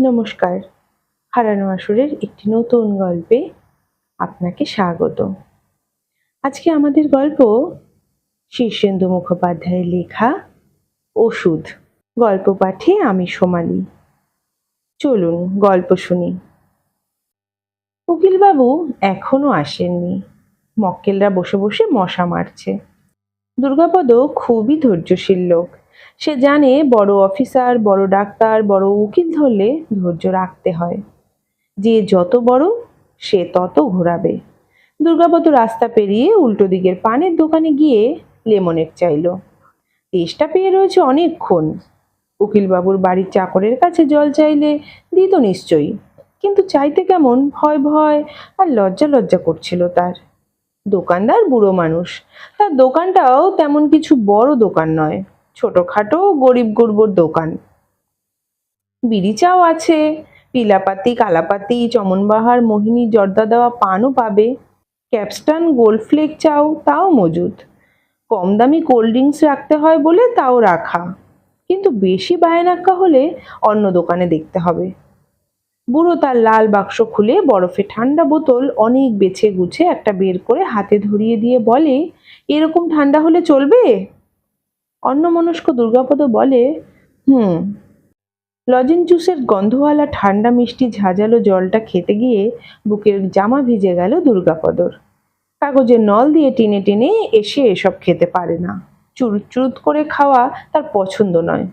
নমস্কার। হারানো আসরের একটি নতুন গল্পে আপনাকে স্বাগত। আজকে আমাদের গল্প শীর্ষেন্দু মুখোপাধ্যায়ের লেখা ওষুধ। গল্প পাঠে আমি সোমালি। চলুন গল্প শুনি। উকিলবাবু এখনও আসেননি। মক্কেলরা বসে বসে মশা মারছে। দুর্গাপদ খুবই ধৈর্যশীল লোক। সে জানে বড় অফিসার, বড় ডাক্তার, বড় উকিল ধরলে ধৈর্য রাখতে হয়। যে যত বড়, সে তত ঘোরাবে। দুর্গাপদ রাস্তা পেরিয়ে উল্টো দিকের পানের দোকানে গিয়ে লেমনেড চাইলো। তেষ্টা পেয়ে রয়েছে অনেকক্ষণ। উকিলবাবুর বাড়ির চাকরের কাছে জল চাইলে দিত নিশ্চয়ই। কিন্তু চাইতে কেমন? ভয় ভয় আর লজ্জা লজ্জা করছিল তার। দোকানদার বুড়ো মানুষ। তার দোকানটাও তেমন কিছু বড় দোকান নয়। ছোটখাটো গরিব গুরবর দোকান। বিড়ি চাও আছে, পিলাপাতি, কালাপাতি, চমনবাহার, মোহিনী, জর্দা দেওয়া পানও পাবে। ক্যাপস্টান, গোল্ড ফ্লেক চাও, তাও মজুদ কম দামি কোল্ড ড্রিঙ্কস রাখতে হয় বলে তাও রাখা। কিন্তু বেশি বায়নাক্কা হলে অন্য দোকানে দেখতে হবে। বুড়ো তার লাল বাক্স খুলে বরফে ঠান্ডা বোতল অনেক বেছে গুছে একটা বের করে হাতে ধরিয়ে দিয়ে বলে, এরকম ঠান্ডা হলে চলবে? অন্যমনস্ক দুর্গাপদ বলে, হুম, লজেন জুসের গন্ধওয়ালা ঠান্ডা মিষ্টি ঝাঁঝালো জলটা খেতে গিয়ে বুকের জামা ভিজে গেল দুর্গাপদর। কাগজের নল দিয়ে টেনে টেনে এসে এসব খেতে পারে না। চুরুত চুরুত করে খাওয়া তার পছন্দ নয়।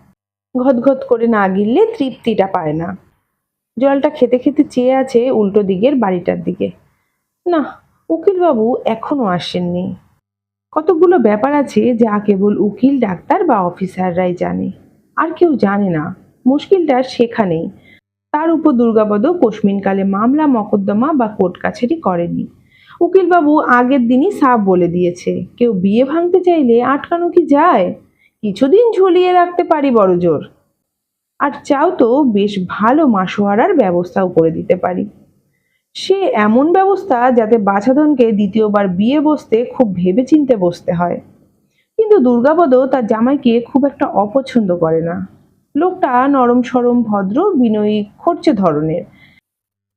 ঘতঘত করে না গিললে তৃপ্তিটা পায় না। জলটা খেতে খেতে চেয়ে আছে উল্টো দিকের বাড়িটার দিকে। না, উকিলবাবু এখনও আসেননি। কতগুলো ব্যাপার আছে যা কেবল উকিল, ডাক্তার বা অফিসাররাই জানে। আর কেউ জানে না, মুশকিলটা সেখানেই। তার উপর দুর্গাপদ কোশমিনকালে মামলা, মকদ্দমা বা কোর্ট কাছারি করেনি। উকিলবাবু আগের দিনই সাফ বলে দিয়েছে, কেউ বিয়ে ভাঙতে চাইলে আটকানো কি যায়? কিছুদিন ঝুলিয়ে রাখতে পারি বড় জোর। আর চাও তো বেশ ভালো মাসোয়ারার ব্যবস্থাও করে দিতে পারি। সে এমন ব্যবস্থা যাতে বাছাধনকে দ্বিতীয়বার বিয়ে বসতে খুব ভেবেচিন্তে বসতে হয়। কিন্তু দুর্গাপদ তার জামাইকে খুব একটা অপছন্দ করে না। লোকটা নরম সরম, ভদ্র, বিনয়ী, খরচে ধরনের।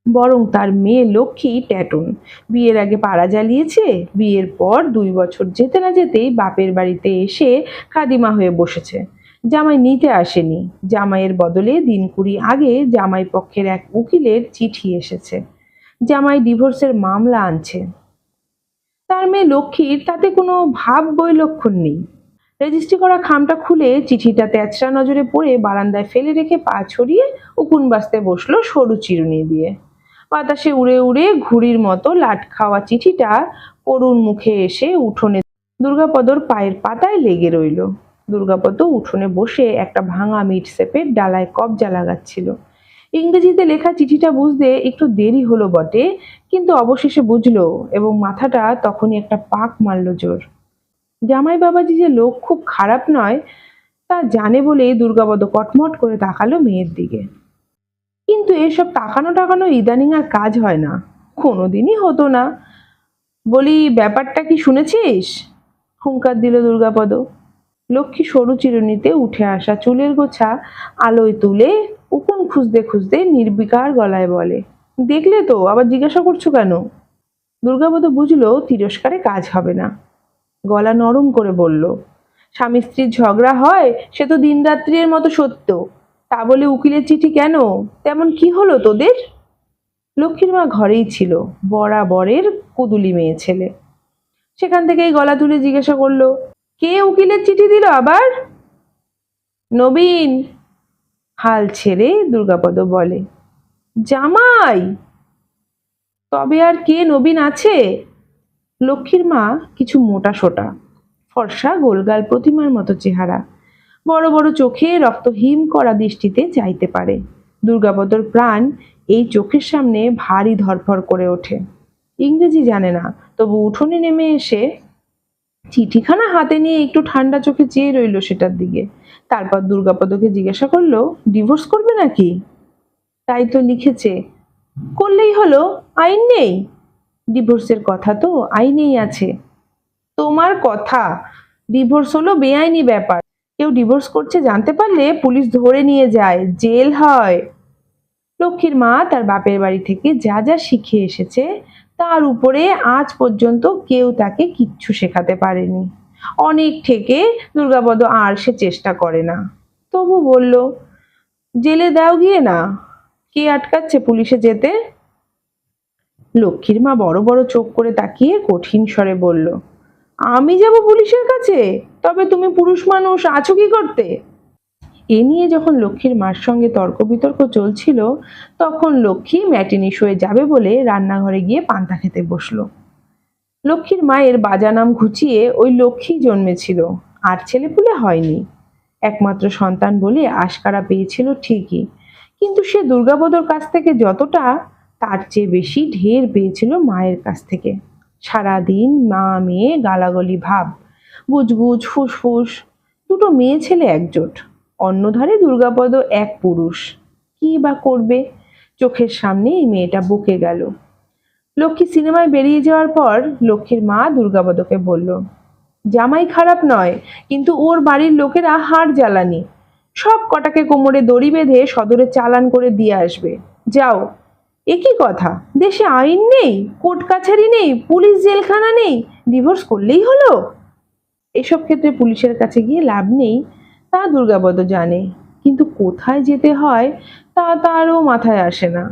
বরং তার মেয়ে লক্ষ্মী ট্যাটুন। বিয়ের আগে পাড়া জ্বালিয়েছে, বিয়ের পর দুই বছর যেতে না যেতেই বাপের বাড়িতে এসে খাদিমা হয়ে বসেছে। জামাই নিতে আসেনি। জামাইয়ের বদলে দিন কুড়ি আগে জামাই পক্ষের এক উকিলের চিঠি এসেছে। জামাই ডিভোর্সের মামলা আনছে। তার মেয়ে লক্ষ্মীর তাতে কোনো ভাব বৈলক্ষণ নেই। রেজিস্ট্রি করা খামটা খুলে চিঠিটা তেচরা নজরে পড়ে বারান্দায় ফেলে রেখে পা ছড়িয়ে উকুন বাঁচতে বসল সরু চিরুনি দিয়ে। বাতাসে উড়ে উড়ে ঘুড়ির মতো লাট খাওয়া চিঠিটা করুণ মুখে এসে উঠোনে দুর্গাপদর পায়ের পাতায় লেগে রইল। দুর্গাপদ উঠোনে বসে একটা ভাঙা মিট সেপের ডালায় কবজা লাগাচ্ছিল। ইংরেজিতে লেখা চিঠিটা বুঝতে একটু দেরি হলো বটে, কিন্তু অবশেষে বুঝলো এবং মাথাটা তখনই একটা পাক মারল জোর। জামাই বাবাজি যে লোক খুব খারাপ নয়, তা জানে বলেই দুর্গাপদ কটমট করে তাকালো মেয়ের দিকে। কিন্তু এসব তাকানো টাকানো ইদানিং আর কাজ হয় না, কোনোদিনই হতো না। বলি, ব্যাপারটা কি শুনেছিস? হুঙ্কার দিল দুর্গাপদ। লক্ষ্মী সরু চিরুনিতে উঠে আসা চুলের গোছা আলোয় তুলে উকুন খুঁজতে খুঁজতে নির্বিকার গলায় বলে, দেখলে তো, আবার জিজ্ঞাসা করছ কেন? দুর্গাপদ বুঝলো তিরস্কারে কাজ হবে না। গলা নরম করে বলল, স্বামী স্ত্রীর ঝগড়া হয়, সে তো দিনরাত্রির মতো সত্য। তা বলে উকিলের চিঠি কেন? তেমন কি হলো তোদের? লক্ষ্মীর মা ঘরেই ছিল, বরাবরের কুদুলি মেয়ে ছেলে। সেখান থেকেই গলা তুলে জিজ্ঞাসা করল কে উকিলের চিঠি দিল আবার? নবীন। হাল ছেড়ে দুর্গাপদ বলে, জামাই, তবে আর কে নবীন আছে? লক্ষ্মীর মা কিছু মোটা সোটা, ফর্সা গোলগাল প্রতিমার মতো চেহারা, বড় বড় চোখে রক্ত হিম করা দৃষ্টিতে চাইতে পারে। দুর্গাপদর প্রাণ এই চোখের সামনে ভারী ধরফর করে ওঠে। ইংরেজি জানে না, তবু উঠোনে নেমে এসে চিঠিখানা হাতে নিয়ে একটু ঠান্ডা চোখে চেয়ে রইল সেটার দিকে। তারপর দুর্গাপদকে জিজ্ঞাসা করল, ডিভোর্স করবে নাকি? তাই তো লিখেছে, করলেই হলো, আইন নেই। ডিভোর্সের কথা তো আইনেই আছে। তোমার কথা, ডিভোর্স হলো বেআইনি ব্যাপার। কেউ ডিভোর্স করছে জানতে পারলে পুলিশ ধরে নিয়ে যায়, জেল হয়। লক্ষ্মীর মা তার বাপের বাড়ি থেকে যা যা শিখে এসেছে তার উপরে আজ পর্যন্ত কেউ তাকে কিচ্ছু শেখাতে পারেনি। অনেক থেকে দুর্গাপদ আর সে চেষ্টা করে না। তবু বলল, জেলে দাও গিয়ে না। কে আটকাচ্ছে পুলিশে যেতে? লক্ষ্মীর মা বড় বড় চোখ করে তাকিয়ে কঠিন স্বরে বলল, আমি যাব পুলিশের কাছে? তবে তুমি পুরুষ মানুষ, আছো কি করতে? নিয়ে যখন লক্ষ্মীর মার সঙ্গে তর্ক বিতর্ক চলছিল, তখন লক্ষ্মী ম্যাটিনি শোয়ে যাবে বলে রান্নাঘরে গিয়ে পান্তা খেতে বসল। লক্ষ্মীর মায়ের বাজানাম ঘুচিয়ে ওই লক্ষ্মী জন্মেছিল, আর ছেলেপুলে হয়নি। একমাত্র সন্তান বলে আশকারা পেয়েছিল ঠিকই, কিন্তু সে দুর্গাবদর কাছ থেকে যতটা, তার চেয়ে বেশি ঢের পেয়েছিল মায়ের কাছ থেকে। সারাদিন মা, মেয়ে, গালাগলি, ভাব গুজগুজ ফুসফুস, দুটো মেয়ে ছেলে একজোট। অন্যধারে দুর্গাপদ এক পুরুষ। কি বা করবে? চোখের সামনে এই মেয়েটা বকে গেল। লক্ষ্মী সিনেমায় বেরিয়ে যাওয়ার পর লক্ষ্মীর মা দুর্গাপদকে বলল, জামাই খারাপ নয়, কিন্তু ওর বাড়ির লোকেরা হাড় জ্বালানি। সব কটাকে কোমরে দড়ি বেঁধে সদরে চালান করে দিয়ে আসবে। যাও। একই কথা? দেশে আইন নেই, কোর্ট কাছারি নেই, পুলিশ জেলখানা নেই, ডিভোর্স করলেই হলো? এসব ক্ষেত্রে পুলিশের কাছে গিয়ে লাভ নেই। তা দুর্গাপদ জানে, কিন্তু কোথায় যেতে হয় তা তারও মাথায় আসে না।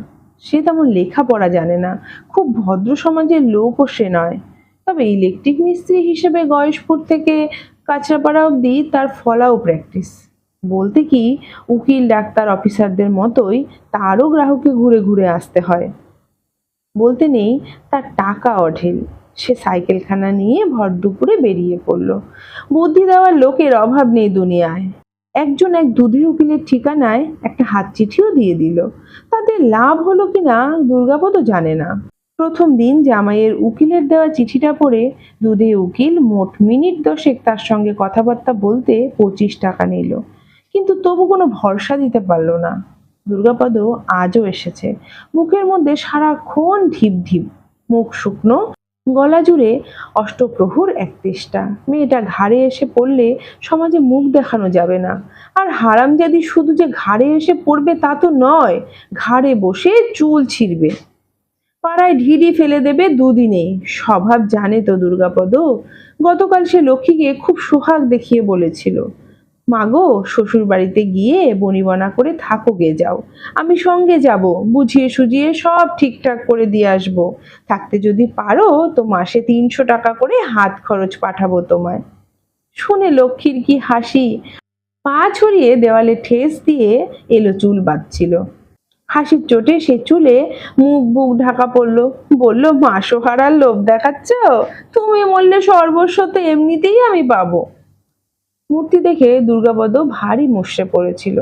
সে তেমন লেখাপড়া জানে না, খুব ভদ্র সমাজের লোকও সে নয়। তবে ইলেকট্রিক মিস্ত্রি হিসেবে গয়েশপুর থেকে কাঁচরাপাড়া অবধি তার ফলাও প্র্যাকটিস বলতে কি, উকিল, ডাক্তার অফিসারদের মতোই তারও গ্রাহকে ঘুরে ঘুরে আসতে হয়। বলতে নেই, তার টাকা অঢেল। সে সাইকেলখানা নিয়ে ভর দুপুরে বেরিয়ে পড়ল। বুদ্ধি দেওয়ার লোকের অভাব নেই দুনিয়ায়। একজন এক দুধে উকিলের ঠিকানায় একটা হাত চিঠিও দিয়ে দিল। তাদের লাভ হলো কিনা দুর্গাপদ জানে না। প্রথম দিন জামাইয়ের উকিলের দেওয়া চিঠিটা পড়ে দুধে উকিল মোট মিনিট দশেক তার সঙ্গে কথাবার্তা বলতে পঁচিশ টাকা নিল। কিন্তু তবু কোনো ভরসা দিতে পারল না। দুর্গাপদ আজও এসেছে। মুখের মধ্যে সারাক্ষণ ঢিপ ঢিপ, মুখ শুকনো গলা জুড়ে অষ্টপ্রহর এক তেষ্টা। মেয়েটা ঘাড়ে এসে পড়লে সমাজে মুখ দেখানো যাবে না। আর হারামজাদি শুধু যে ঘাড়ে এসে পড়বে তা তো নয়, ঘাড়ে বসে চুল ছিঁড়বে। পাড়ায় ঢিডি ফেলে দেবে দুদিনেই স্বভাব জানে তো দুর্গাপদ। গতকাল সে লক্ষ্মীকে খুব সোহাগ দেখিয়ে বলেছিল। মাগো শ্বশুর বাড়িতে গিয়ে বনিবনা করে থাকো গে যাও। আমি সঙ্গে যাব, বুঝিয়ে সুঝিয়ে সব ঠিকঠাক করে দিয়ে আসব। থাকতে যদি পারো তো মাসে তিনশো টাকা করে হাত খরচ পাঠাবো তোমায়। শুনে লক্ষ্মীর কি হাসি। পা ছড়িয়ে দেওয়ালে ঠেস দিয়ে এলো চুল বাঁধছিল। হাসির চোটে সে চুলে মুখ বুক ঢাকা পড়ল। বলল মাসো হারার লোভ দেখাচ্ছ? তুমি মরলে সর্বস্ব তো এমনিতেই আমি পাবো। মূর্তি দেখে দুর্গাপদ ভারী মুষড়ে পড়েছিল।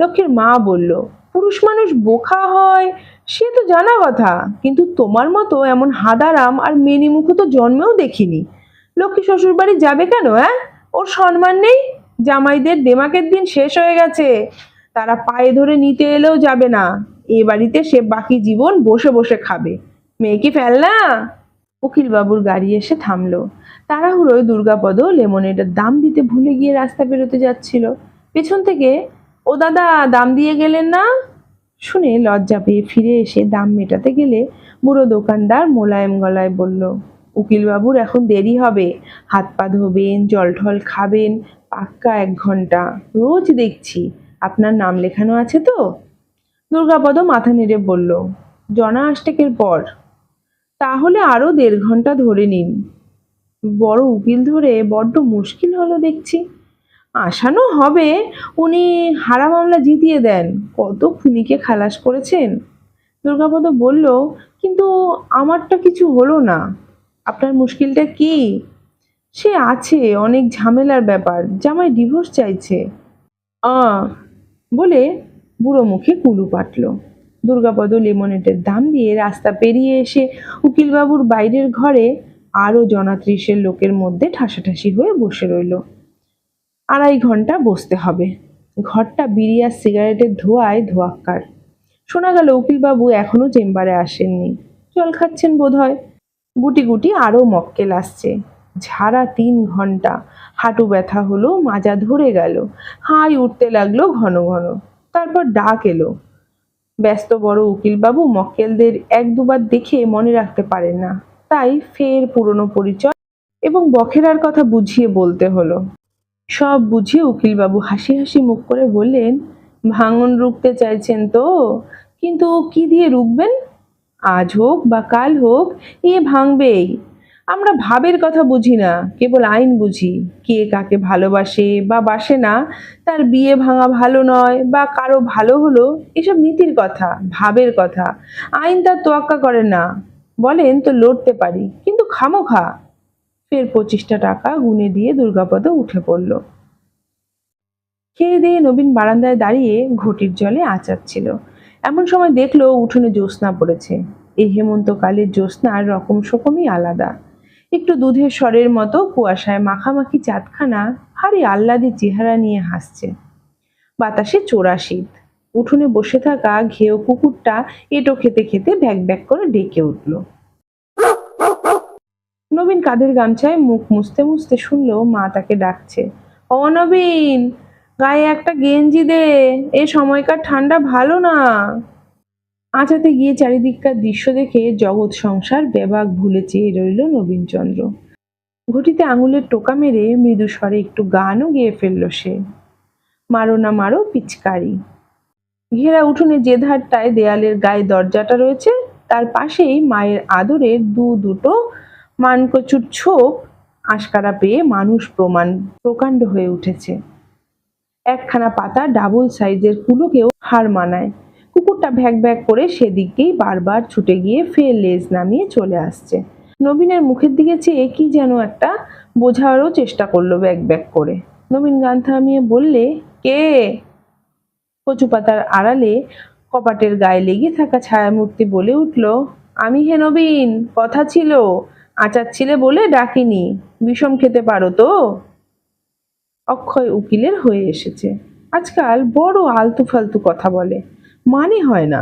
লক্ষ্মীর মা বলল, পুরুষ মানুষ বোকা হয়, সে তো জানা কথা, কিন্তু তোমার মতো এমন হাদারাম আর মেনি মেনিমুখ তো জন্মেও দেখিনি। লক্ষ্মী শ্বশুর বাড়ি যাবে কেন হ্যাঁ ওর সম্মান নেই? জামাইদের দেমাকের দিন শেষ হয়ে গেছে। তারা পায়ে ধরে নিতে এলেও যাবে না। এ বাড়িতে সে বাকি জীবন বসে বসে খাবে। মেয়ে কি ফেল না উকিলবাবুর গাড়ি এসে থামলো। তাড়াহুড়োয় দুর্গাপদ লেমনেডের দাম দিতে ভুলে গিয়ে রাস্তা বেরোতে যাচ্ছিল। পেছন থেকে, ও দাদা, দাম দিয়ে গেলেন না? শুনে লজ্জা পেয়ে ফিরে এসে দাম মেটাতে গেলে বুড়ো দোকানদার মোলায়েম গলায় বলল, উকিলবাবুর এখন দেরি হবে। হাত পা ধোবেন, জল ঠল খাবেন, পাক্কা এক ঘণ্টা। রোজ দেখছি। আপনার নাম লেখানো আছে তো? দুর্গাপদ মাথা নেড়ে বলল জনা আষ্টেকের পর। তাহলে আরও দেড় ঘণ্টা ধরে নিন। বড় উকিল ধরে বড্ড মুশকিল হলো দেখছি। আসানো হবে, উনি হারা মামলা জিতিয়ে দেন। কত খুনিকে খালাস করেছেন? দুর্গাপদ বলল, কিন্তু আমারটা কিছু হলো না। আপনার মুশকিলটা কি? সে আছে, অনেক ঝামেলার ব্যাপার। জামাই ডিভোর্স চাইছে। আ, বলে বুড়ো মুখে কুলু পাটল দুর্গাপদ লেমনেটের দাম দিয়ে রাস্তা পেরিয়ে এসে উকিলবাবুর বাইরের ঘরে আরও জনাত্রিশের লোকের মধ্যে ঠাসাঠাসি হয়ে বসে রইল। আড়াই ঘণ্টা বসতে হবে। ঘরটা বিড়ি আর সিগারেটের ধোঁয়ায় ধোয়াক্কার। শোনা গেল উকিলবাবু এখনও চেম্বারে আসেননি। জল খাচ্ছেন বোধহয়। গুটি গুটি আরও মক্কেল আসছে। ঝাড়া তিন ঘণ্টা হাঁটু ব্যথা হলো, মাজা ধরে গেল। হাই উঠতে লাগল ঘন ঘন। তারপর ডাক এলো। ব্যস্ত বড় উকিলবাবু মক্কেলদের এক দুবার দেখে মনে রাখতে পারেন না। তাই ফের পুরনো পরিচয় এবং বখেরার কথা বুঝিয়ে বলতে হলো। সব বুঝিয়ে উকিলবাবু হাসি হাসি মুখ করে বললেন, ভাঙন রুখতে চাইছেন তো, কিন্তু কি দিয়ে রুখবেন? আজ হোক বা কাল হোক, এ ভাঙবেই। আমরা ভাবের কথা বুঝি না, কেবল আইন বুঝি। কে কাকে ভালোবাসে বা বাসে না, তার বিয়ে ভাঙা ভালো নয় বা কারও ভালো হলো, এসব নীতির কথা, ভাবের কথা। আইন তার তোয়াক্কা করে না। বলেন, তো লড়তে পারি। কিন্তু খামোখা ফের পঁচিশটা টাকা গুনে দিয়ে দুর্গাপদ উঠে পড়ল। খেয়ে দিয়ে নবীন বারান্দায় দাঁড়িয়ে ঘটির জলে আচাচ্ছিল। এমন সময় দেখল উঠোনে জ্যোৎস্না পড়েছে। এই হেমন্তকালের জ্যোৎস্নার রকম সকমই আলাদা। একটু দুধের স্বরের মতো কুয়াশায় মাখামাখি চাঁদখানা ভারী আহ্লাদি চেহারা নিয়ে হাসছে। বাতাসে চোরা শীত উঠোনে বসে থাকা ঘেয় কুকুরটা এটো খেতে খেতে ব্যাক ব্যাক করে ডেকে উঠল। নবীন কাঁধের গামছায় মুখ মুছতে মুছতে শুনলো, মা তাকে ডাকছে, ও নবীন, গায়ে একটা গেঞ্জি দে, এ সময়কার ঠান্ডা ভালো না। আঁচাতে গিয়ে চারিদিককার দৃশ্য দেখে জগৎ সংসার বেবাক ভুলে চেয়ে রইল নবীনচন্দ্র। ঘটিতে আঙুলের টোকা মেরে মৃদু স্বরে একটু গানও গেয়ে ফেলল সে। মারো না মারো, পিচকারি। ঘেরা উঠোনে যে ধারটায় দেয়ালের গায়ে দরজাটা রয়েছে, তার পাশেই মায়ের আদরের দু দুটো মানকচুর ছোপ আশকারা পেয়ে মানুষ প্রমাণ প্রকাণ্ড হয়ে উঠেছে। একখানা পাতা ডাবল সাইজের কুলোকেও হার মানায়। কুকুরটা ভ্যাক ভ্যাক করে সেদিকেই বারবার ছুটে গিয়ে ফের লেজ নামিয়ে চলে আসছে। নবীনের মুখের দিকে চেয়ে কি যেন একটা বোঝারও চেষ্টা করল ব্যাক ব্যাক করে। নবীন গান থামিয়ে বললে, কে? কচু পাতার আড়ালে কপাটের গায়ে লেগে থাকা ছায়ামূর্তি বলে উঠল, আমি হে নবীন, কথা ছিল, আচার ছিলে বলে ডাকিনি, বিষম খেতে পারো তো? অক্ষয় উকিলের হয়ে এসেছে। আজকাল বড় আলতু ফালতু কথা বলে মানে হয় না।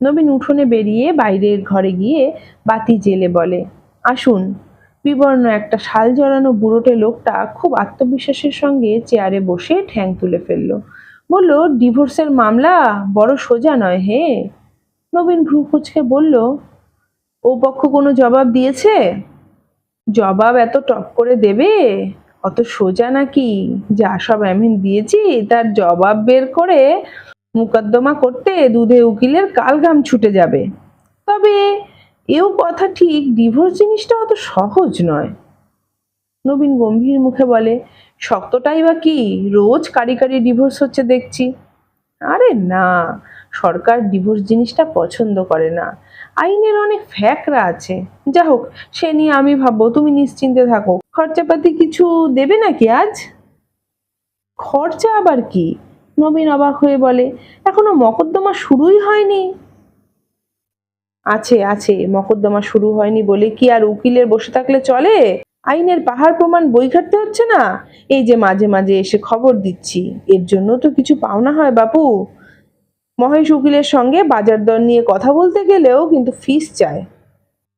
নবীন উঠোনে বেরিয়ে বাইরের ঘরে গিয়ে বাতি জেলে বলে, আসুন। বিবর্ণ একটা শাল জড়ানো বুড়োটে লোকটা খুব আত্মবিশ্বাসের সঙ্গে চেয়ারে বসে ঠ্যাং তুলে ফেলল। বলল, ডিভোর্সের মামলা বড় সোজা নয় হে। নবীন ভ্রু কুচকে বলল, ও পক্ষ কোনো জবাব দিয়েছে? জবাব এত টপ করে দেবে? অত সোজা নাকি? যা সব এমন দিয়েছি, তার জবাব বের করে মোকদ্দমা করতে দুধে উকিলের কালঘাম ছুটে যাবে। তবে এও কথা ঠিক, ডিভোর্স জিনিসটা অত সহজ নয়। নবীন গম্ভীর মুখে বলে শক্তটাই বা কি? রোজ কারি কারি ডিভোর্স হচ্ছে দেখছি। আরে না, সরকার ডিভোর্স জিনিসটা পছন্দ করে না। আইনের অনেক ফ্যাকরা আছে। যা হোক, সে নিয়ে আমি ভাববো, তুমি নিশ্চিন্তে থাকো। খরচাপাতি কিছু দেবে নাকি আজ? খরচা আবার কি? নবীন অবাক হয়ে বলে, এখনও মকদ্দমা শুরুই হয়নি। আছে আছে, মকদ্দমা শুরু হয়নি বলে কি আর উকিলের বসে থাকলে চলে? আইনের পাহাড় প্রমাণ বই খাটতে হচ্ছে না? এই যে মাঝে মাঝে এসে খবর দিচ্ছি, এর জন্য তো কিছু পাওনা হয় বাপু। মহেশ উকিলের সঙ্গে বাজার দর নিয়ে কথা বলতে গেলেও কিন্তু ফিস চায়।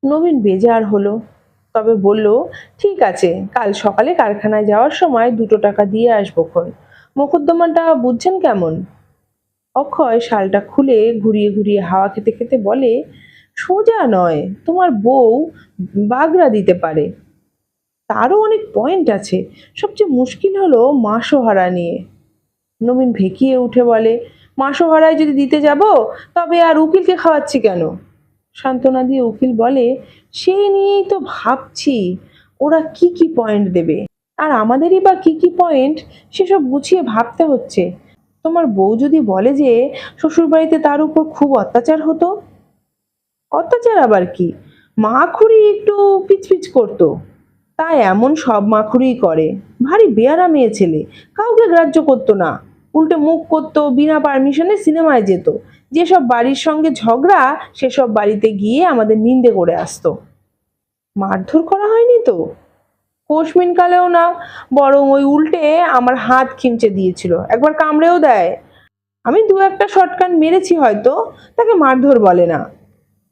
নবীন বেজার হলো, তবে বলল, ঠিক আছে, কাল সকালে কারখানায় যাওয়ার সময় দুটো টাকা দিয়ে আসব খন মোকদ্দমাটা বুঝছেন কেমন? অক্ষয় শালটা খুলে ঘুরিয়ে ঘুরিয়ে হাওয়া খেতে খেতে বলে, সোজা নয়, তোমার বউ বাগড়া দিতে পারে। তারও অনেক পয়েন্ট আছে। সবচেয়ে মুশকিল হলো মাসোহারা নিয়ে। নবীন ভেকিয়ে উঠে বলে, মাসোহারায় যদি দিতে যাব, তবে আর উকিলকে খাওয়াচ্ছি কেন? সান্ত্বনা দিয়ে উকিল বলে সেই নিয়েই তো ভাবছি, ওরা কি কি পয়েন্ট দেবে? আর আমাদেরই বা কি কি পয়েন্ট সেসব গুছিয়ে ভাবতে হচ্ছে। তোমার বউ যদি বলে যে শ্বশুরবাড়িতে তার উপর খুব অত্যাচার হতো, অত্যাচার আবার কি? মাখুরি একটু পিচপিচ করতো। তা এমন সব মাখুরিই করে। ভারী বেয়ারা মেয়ে ছেলে। কাউকে গ্রাহ্য করতো না। উল্টে মুখ করতো, বিনা পারমিশনে সিনেমায় যেত। যেসব বাড়ির সঙ্গে ঝগড়া, সেসব বাড়িতে গিয়ে আমাদের নিন্দে করে আসতো। মারধর করা হয়নি তো? কোশমিন কালেও না, বরং ওই উল্টে আমার হাত খিমচে দিয়েছিল। একবার কামড়েও দেয়। আমি দু একটা শর্টকাট মেরেছি হয়তো, তাকে মারধর বলে না।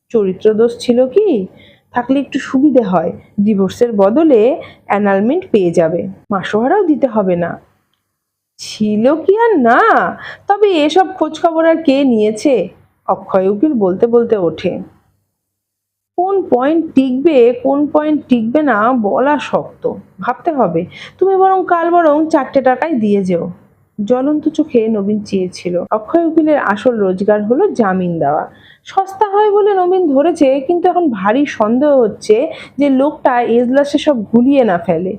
চরিত্র দোষ ছিল কি? থাকলে একটু সুবিধে হয়। ডিভোর্সের বদলে অ্যানালমেন্ট পেয়ে যাবে। মাসোহারাও দিতে হবে না। ছিল কি আর না? তবে এসব খোঁজ খবর আর কে নিয়েছে? অক্ষয় উকিল বলতে বলতে ওঠে। কোন পয়েন্ট টিকবে, কোন পয়েন্ট টিকবে না বলা শক্ত। ভাবতে হবে। তুমি বরং কাল বরং চারটে টাকায় দিয়ে যেও। জ্বলন্ত চোখে নবীন চেয়েছিল। অক্ষয় উকিলের আসল রোজগার হলো জামিন দেওয়া। সস্তা হয় বলে নবীন ধরেছে, কিন্তু এখন ভারী সন্দেহ হচ্ছে যে লোকটা এজলাসে সব গুলিয়ে না ফেলে।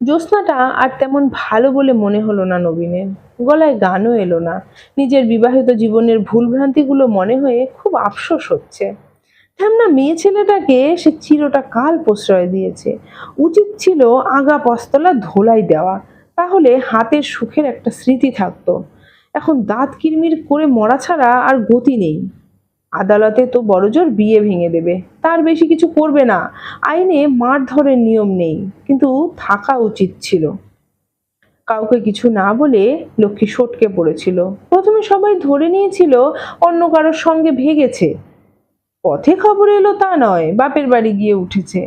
জ্যোৎস্নাটা আর তেমন ভালো বলে মনে হলো না নবীনের। গলায় গানও এলো না। নিজের বিবাহিত জীবনের ভুলভ্রান্তিগুলো মনে হয়ে খুব আফসোস হচ্ছে। ঠামনা মেয়ে ছেলেটাকে সে চিরটা কাল প্রশ্রয় দিয়েছে। উচিত ছিল আগা পস্তলা ধোলাই দেওয়া। তাহলে হাতের সুখের একটা স্মৃতি থাকতো। এখন দাঁত কিরমির করে মরা ছাড়া আর গতি নেই। আদালতে তো বড়জোর বিয়ে ভেঙে দেবে, তার বেশি কিছু করবে না। আইনে মারধরের নিয়ম নেই, কিন্তু থাকা উচিত ছিল। কাউকে কিছু না বলে লক্ষ্মী সটকে পড়েছিল। প্রথমে সবাই ধরে নিয়েছিল অন্য কারোর সঙ্গে ভেগেছে। পথে খবর এলো তা নয়, বাপের বাড়ি গিয়ে উঠেছে।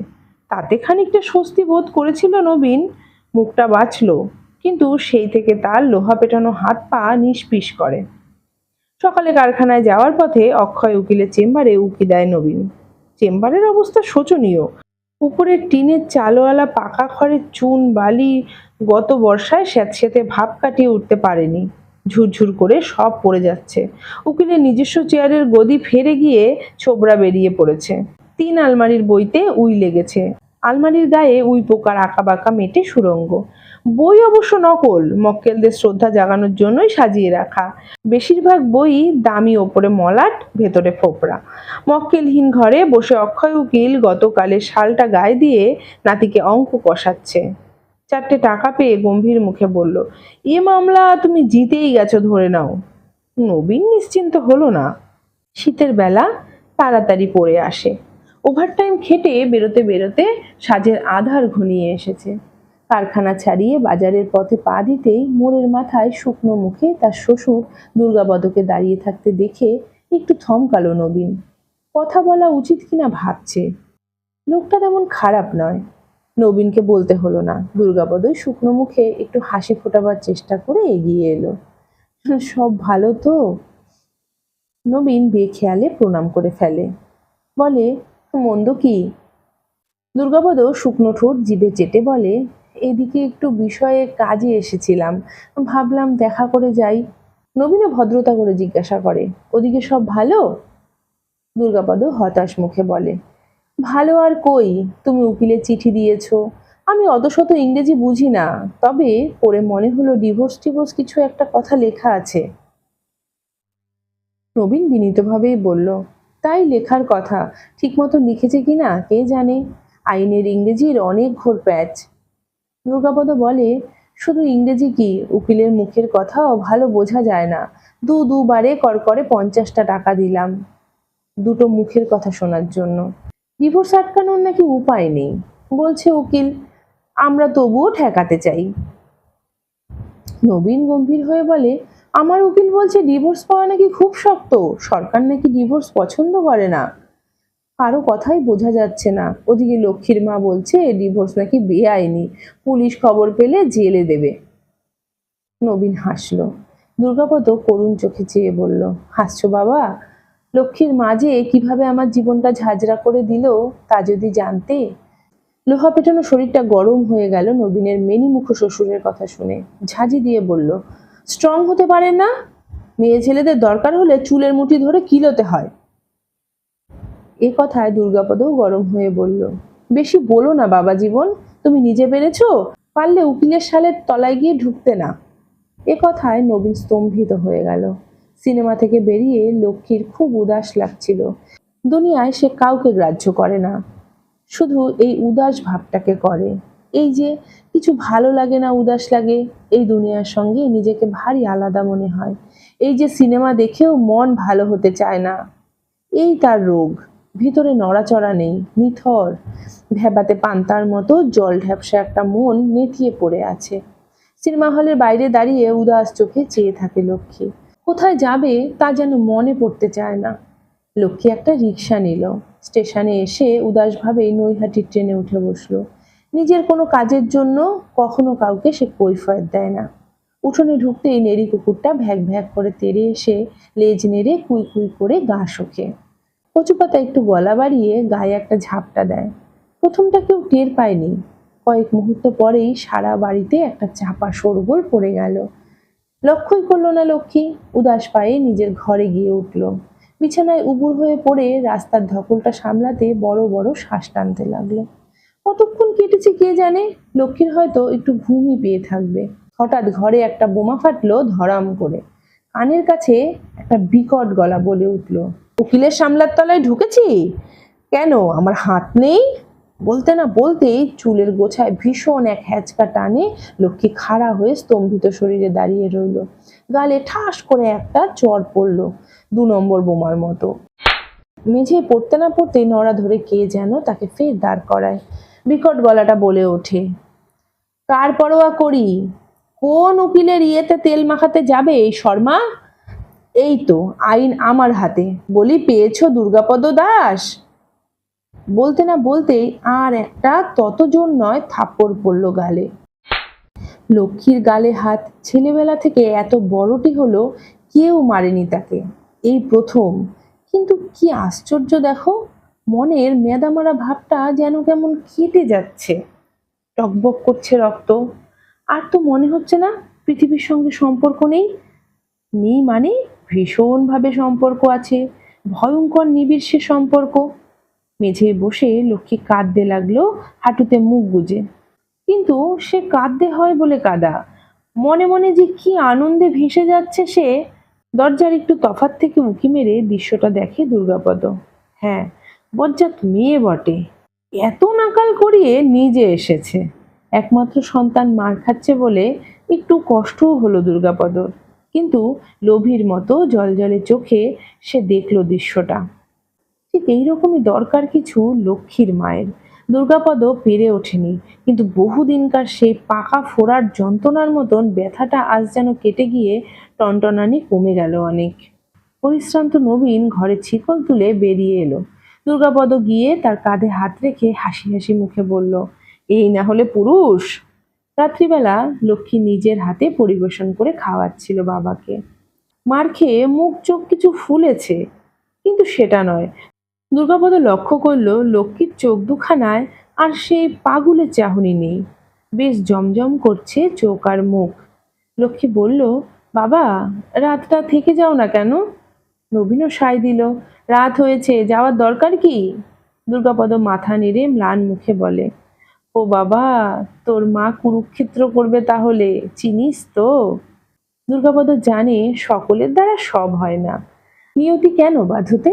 তাতে খানিকটা স্বস্তি বোধ করেছিল নবীন মুখটা বাঁচল, কিন্তু সেই থেকে তার লোহা পেটানো হাত পা নিষ্পিস করে। সকালে কারখানায় যাওয়ার পথে অক্ষয় উকিলের চেম্বারে উকি দেয় নবীন। চেম্বারের অবস্থা শোচনীয়। উপরের টিনের চালওয়ালা, পাকা খড়ের চুন, বালি গত বর্ষায় স্যাঁতস্যাঁতে ভাব কাটিয়ে উঠতে পারেনি। ঝুরঝুর করে সব পড়ে যাচ্ছে। উকিলের নিজস্ব চেয়ারের গদি ফেরে গিয়ে ছোবড়া বেরিয়ে পড়েছে। তিন আলমারির বইতে উই লেগেছে। আলমারির গায়ে উই পোকার আঁকা বাঁকা মেটে সুরঙ্গ। বই অবশ্য নকল, মক্কেলদের শ্রদ্ধা জাগানোর জন্যই সাজিয়ে রাখা। বেশিরভাগ বই দামি ওপরে মলাট, ভেতরে ফোপড়া। মক্কেলহীন ঘরে বসে অক্ষয় উকিল গতকালের শালটা গায়ে দিয়ে নাতিকে অঙ্ক কষাচ্ছে। চারটে টাকা পেয়ে গম্ভীর মুখে বলল, এ মামলা তুমি জিতেই গেছো ধরে নাও। নবীন নিশ্চিন্ত হলো না। শীতের বেলা তাড়াতাড়ি পড়ে আসে। ওভারটাইম খেটে বেরোতে বেরোতে সাজের আধার ঘনিয়ে এসেছে। কারখানা ছাড়িয়ে বাজারের পথে পা দিতেই মোড়ের মাথায় শুকনো মুখে তার শ্বশুর দুর্গাপদকে দাঁড়িয়ে থাকতে দেখে একটু থমকালো নবীন। কথা বলা উচিত কিনা ভাবছে। লোকটা তেমন খারাপ নয়। নবীনকে বলতে হলো না। দুর্গাপদই শুকনো মুখে একটু হাসি ফোটাবার চেষ্টা করে এগিয়ে এলো। সব ভালো তো? নবীন বেখেয়ালে প্রণাম করে ফেলে। বলে মন্দ কি? দুর্গাপদ শুকনো ঠোঁট জিভে চেটে বলে, এদিকে একটু বিষয়ে কাজে এসেছিলাম। ভাবলাম দেখা করে যাই। নবীনে ভদ্রতা করে জিজ্ঞাসা করে, ওদিকে সব ভালো? দুর্গাপদ হতাশ মুখে বলে, ভালো আর কই, তুমি উকিলের চিঠি দিয়েছ। আমি অত শত ইংরেজি বুঝি না, তবে পড়ে মনে হলো ডিভোর্স টিভোর্স কিছু একটা কথা লেখা আছে। নবীন বিনীতভাবেই বলল তাই লেখার কথা। ঠিকমতো লিখেছে কিনা কে জানে? আইনের ইংরেজির অনেক ঘোর প্যাচ। দুর্গাপদ বলে, শুধু ইংরেজি কি? উকিলের মুখের কথাও ভালো বোঝা যায় না। দু দুবারে করকরে পঞ্চাশটা টাকা দিলাম। দুটো মুখের কথা শোনার জন্য। ডিভোর্স আটকানোর নাকি উপায় নেই। বলছে উকিল, আমরা তবুও ঠেকাতে চাই। নবীন গম্ভীর হয়ে বলে আমার উকিল বলছে ডিভোর্স পাওয়া নাকি খুব শক্ত। সরকার নাকি ডিভোর্স পছন্দ করে না। কারও কথাই বোঝা যাচ্ছে না। ওদিকে লক্ষ্মীর মা বলছে ডিভোর্স নাকি বেআইনি। পুলিশ খবর পেলে জেলে দেবে। নবীন হাসলো। দুর্গাপদ করুণ চোখে চেয়ে বলল, হাসছো বাবা? লক্ষ্মীর মা যে কীভাবে আমার জীবনটা ঝাঁঝরা করে দিল, তা যদি জানতে? লোহা পেটানো শরীরটা গরম হয়ে গেল নবীনের মেনিমুখ শ্বশুরের কথা শুনে। ঝাঁঝি দিয়ে বলল স্ট্রং হতে পারেন না। মেয়ে ছেলেদের দরকার হলে চুলের মুঠি ধরে কিলোতে হয়। এ কথায় দুর্গাপদও গরম হয়ে বলল, বেশি বলো না বাবা জীবন, তুমি নিজে পেরেছ? পারলে উকিলের শালের তলায় গিয়ে ঢুকতে না। এ কথায় নবীন স্তম্ভিত হয়ে গেল। সিনেমা থেকে বেরিয়ে লক্ষ্মীর খুব উদাস লাগছিল। দুনিয়ায় সে কাউকে গ্রাহ্য করে না। শুধু এই উদাস ভাবটাকে করে। এই যে কিছু ভালো লাগে না, উদাস লাগে, এই দুনিয়ার সঙ্গে নিজেকে ভারী আলাদা মনে হয়। এই যে সিনেমা দেখেও মন ভালো হতে চায় না। এই তার রোগ। ভিতরে নড়াচড়া নেই, নিথর। ভেবাতে পান্তার মতো জল ঢ্যাপসা একটা মন নেতিয়ে পড়ে আছে। সিনেমা হলের বাইরে দাঁড়িয়ে উদাস চোখে চেয়ে থাকে লক্ষ্মী। কোথায় যাবে তা যেন মনে পড়তে চায় না। লক্ষ্মী একটা রিক্সা নিল। স্টেশনে এসে উদাসভাবেই নৈহাটির ট্রেনে উঠে বসল। নিজের কোনো কাজের জন্য কখনো কাউকে সে কৈফয়ত দেয় না। উঠোনে ঢুকতেই নেড়ি কুকুরটা ভ্যাক ভ্যাক করে তেড়ে এসে লেজ নেড়ে কুই কুই করে গা শোকে। কচু পাতা একটু গলা বাড়িয়ে গায়ে একটা ঝাপটা দেয়। প্রথমটা কেউ টের পায়নি। কয়েক মুহূর্ত পরেই সারা বাড়িতে একটা চাপা শোরগোল পড়ে গেল। লক্ষ্যই করল না লক্ষ্মী। উদাস পায়ে নিজের ঘরে গিয়ে উঠল। বিছানায় উবুর হয়ে পড়ে রাস্তার ধকলটা সামলাতে বড় বড় শ্বাস টানতে লাগল। কতক্ষণ কেটেছে কে জানে? লক্ষ্মীর হয়তো একটু ঘুমই পেয়ে থাকবে। হঠাৎ ঘরে একটা বোমা ফাটলো ধরাম করে। কানের কাছে একটা বিকট গলা বলে উঠল, উকিলের সামলার তলায় ঢুকেছি? কেন? আমার হাত নেই? বলতে না বলতেই চুলের গোছায় ভীষণ এক হ্যাচকা টানে লক্ষ্মী খাড়া হয়ে স্তম্ভিত শরীরে দাঁড়িয়ে রইল। গালে ঠাস করে একটা চর পড়ল দু নম্বর বোমার মতো। মেঝে পড়তে না পড়তেই নড়া ধরে কে যেন তাকে ফের দাঁড় করায়। বিকট গলাটা বলে ওঠে। কার পরোয়া করি? কোন উকিলের ইয়েতে তেল মাখাতে যাবে এই শর্মা? এই তো, আইন আমার হাতে। বলি, পেয়েছ দুর্গাপদ দাস? বলতে না বলতেই আর একটা ততজন নয় থাপ্পড় পড়ল গালে। লক্ষ্মীর গালে হাত, ছেলেবেলা থেকে এত বড়টি হলো, কেউ মারেনি তাকে। এই প্রথম। কিন্তু কি আশ্চর্য দেখো মনের মেদামারা ভাবটা যেন কেমন কেটে যাচ্ছে। টকবক করছে রক্ত। আর তো মনে হচ্ছে না পৃথিবীর সঙ্গে সম্পর্ক নেই। নেই মানে ভীষণভাবে সম্পর্ক আছে। ভয়ঙ্কর নিবিড় সে সম্পর্ক। মেঝে বসে লক্ষ্মী কাঁদতে লাগল, হাঁটুতে মুখ গুজে। কিন্তু সে কাঁদতে হয় বলে কাদা। মনে মনে যে কি আনন্দে ভেসে যাচ্ছে সে, দরজার একটু তফাত থেকে উঁকি মেরে দৃশ্যটা দেখে দুর্গাপদ। হ্যাঁ বজ্জাত মেয়ে বটে। এত নাকাল করিয়ে নিজে এসেছে। একমাত্র সন্তান মার খাচ্ছে বলে একটু কষ্টও হলো দুর্গাপদর। কিন্তু লোভীর মতো জলজলে চোখে সে দেখল দৃশ্যটা। ঠিক এইরকমই দরকার কিছু লক্ষ্মীর মায়ের। দুর্গাপদ পেরে ওঠেনি, কিন্তু বহুদিনকার সেই পাকা ফোড়ার যন্ত্রণার মতন ব্যথাটা আজ যেন কেটে গিয়ে টনটনানি কমে গেল অনেক। পরিশ্রান্ত নবীন ঘরে ছিকল তুলে বেরিয়ে এলো। দুর্গাপদ গিয়ে তার কাঁধে হাত রেখে হাসি হাসি মুখে বলল, এই না হলে পুরুষ? রাত্রিবেলা লক্ষ্মী নিজের হাতে পরিবেশন করে খাওয়াচ্ছিল বাবাকে। মার খেয়ে মুখ চোখ কিছু ফুলেছে, কিন্তু সেটা নয়। দুর্গাপদ লক্ষ্য করল লক্ষ্মীর চোখ দুখানায় আর সেই পাগুলের চাহনি নেই। বেশ জমজম করছে চোখ আর মুখ। লক্ষ্মী বলল, বাবা, রাতটা থেকে যাও না কেন? নবীনও সায় দিল রাত হয়েছে, যাওয়ার দরকার কি? দুর্গাপদ মাথা নেড়ে ম্লান মুখে বলে, ও বাবা, তোর মা কুরুক্ষেত্র করবে তাহলে, চিনিস তো? দুর্গাপদ জানে সকলের দ্বারা সব হয় না। নিয়তি কেন বাধুতে?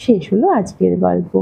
শেষ হলো আজকের গল্প।